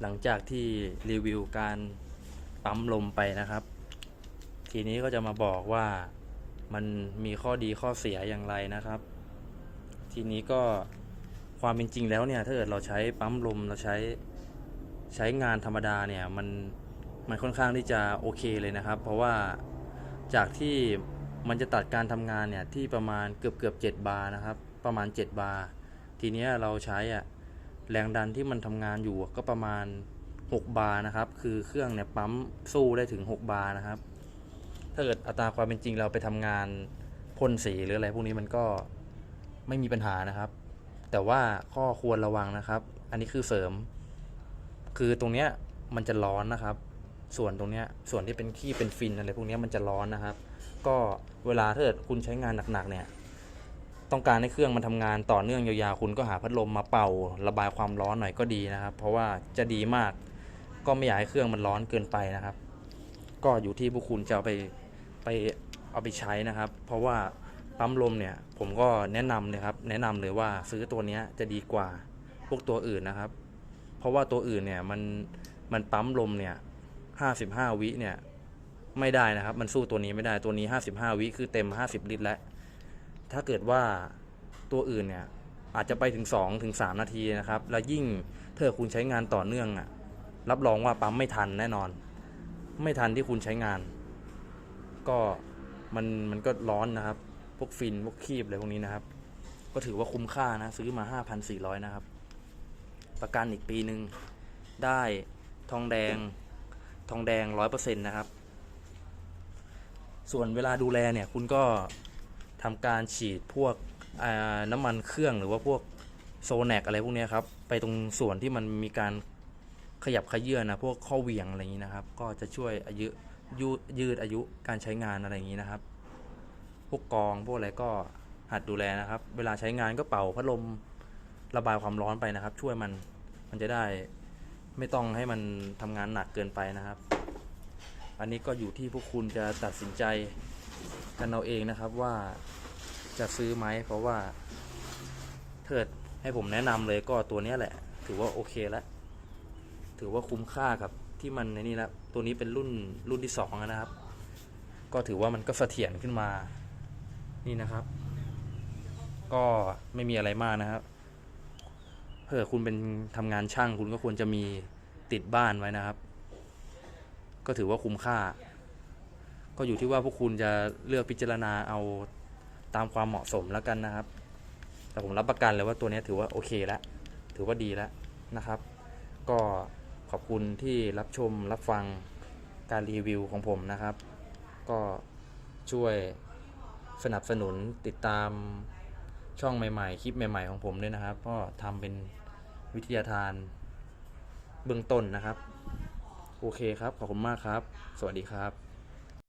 หลังจากที่รีวิวการปั๊มลมไปนะครับ ทีนี้ก็จะมาบอกว่ามันมีข้อดีข้อเสียอย่างไรนะครับ ทีนี้ก็ความเป็นจริงแล้วเนี่ยถ้าเกิดเราใช้ปั๊มลมเราใช้ใช้งานธรรมดาเนี่ยมันมันค่อนข้างที่จะโอเคเลยนะครับ เพราะว่าจากที่มันจะตัดการทำงานเนี่ยที่ประมาณเกือบเกือบเจ็ดบาร์นะครับ ประมาณ 7 บาร์ทีนี้เราใช้อะ แรงดันที่มันทำงานอยู่ก็ประมาณ 6 บาร์นะครับ คือเครื่องเนี่ยปั๊มสู้ได้ถึง 6 บาร์นะครับ ถ้าเกิดอัตราความเป็นจริงเราไปทำงานพ่นสีหรืออะไรพวกนี้มันก็ไม่มีปัญหานะครับ แต่ว่าข้อควรระวังนะครับ อันนี้คือเสริม คือตรงเนี้ยมันจะร้อนนะครับ ส่วนตรงเนี้ยส่วนที่เป็นขี้เป็นฟินอะไรพวกนี้มันจะร้อนนะครับ ก็เวลาถ้าเกิดคุณใช้งานหนักๆเนี่ย ต้องการให้เครื่องมันทำงานต่อเนื่องยาวๆคุณก็หาพัดลมมาเป่า ระบายความร้อนหน่อยก็ดีนะครับ เพราะว่าจะดีมากก็ไม่อยากให้เครื่องมันร้อนเกินไปนะครับ ก็อยู่ที่พวกคุณจะเอาไปไปเอาไปใช้นะครับ เพราะว่าปั๊มลมเนี่ยผมก็แนะนำเลยครับ แนะนำเลยว่าซื้อตัวนี้จะดีกว่าพวกตัวอื่นนะครับ เพราะว่าตัวอื่นเนี่ยมันมันปั๊มลมเนี่ยห้าสิบห้าวิเนี่ยไม่ได้นะครับ มันสู้ตัวนี้ไม่ได้ตัวนี้ห้าสิบห้าวิคือเต็มห้าสิบลิตรแล้ว ถ้าเกิดว่าตัวอื่นเนี่ยอาจจะไปถึง2ถึง3นาทีนะครับ แล้วยิ่งเกิดคุณใช้งานต่อเนื่องอะรับรองว่าปั๊มไม่ทันแน่นอน ไม่ทันที่คุณใช้งาน ก็มันมันก็ร้อนนะครับ พวกฟินพวกคีบอะไรพวกนี้นะครับ ก็ถือว่าคุ้มค่านะ ซื้อมา 5,400 นะครับ ประกันอีกปีหนึ่งได้ทองแดงทองแดง 100%นะครับ ส่วนเวลาดูแลเนี่ยคุณก็ ทำการฉีดพวกน้ำมันเครื่องหรือว่าพวกโซแนกอะไรพวกนี้ครับ ไปตรงส่วนที่มันมีการขยับขยื่นนะพวกข้อเหวี่ยงอะไรอย่างนี้นะครับ ก็จะช่วยอายุยืดยืดอายุการใช้งานอะไรอย่างนี้นะครับ พวกกองพวกอะไรก็หัดดูแลนะครับ เวลาใช้งานก็เป่าพัดลมระบายความร้อนไปนะครับ ช่วยมันมันจะได้ไม่ต้องให้มันทำงานหนักเกินไปนะครับ อันนี้ก็อยู่ที่พวกคุณจะตัดสินใจ กันเอาเองนะครับว่าจะซื้อไหมเพราะว่าเถิดให้ผมแนะนำเลยก็ตัวนี้แหละ ถือว่าโอเคแล้วถือว่าคุ้มค่ากับที่มันในนี่แล้วตัวนี้เป็นรุ่นรุ่นที่สองนะครับ ก็ถือว่ามันก็เสถียรขึ้นมานี่นะครับ ก็ไม่มีอะไรมากนะครับเผื่อคุณเป็นทำงานช่างคุณก็ควรจะมีติดบ้านไว้นะครับ ก็ถือว่าคุ้มค่า ก็อยู่ที่ว่าพวกคุณจะเลือกพิจารณาเอาตามความเหมาะสมแล้วกันนะครับ แต่ผมรับประกันเลยว่าตัวนี้ถือว่าโอเคแล้วถือว่าดีแล้วนะครับ ก็ขอบคุณที่รับชมรับฟังการรีวิวของผมนะครับ ก็ช่วยสนับสนุนติดตามช่องใหม่ ๆ คลิปใหม่ ๆ ของผมด้วยนะครับ ก็ทำเป็นวิทยาทานเบื้องต้นนะครับ โอเคครับ ขอบคุณมากครับ สวัสดีครับ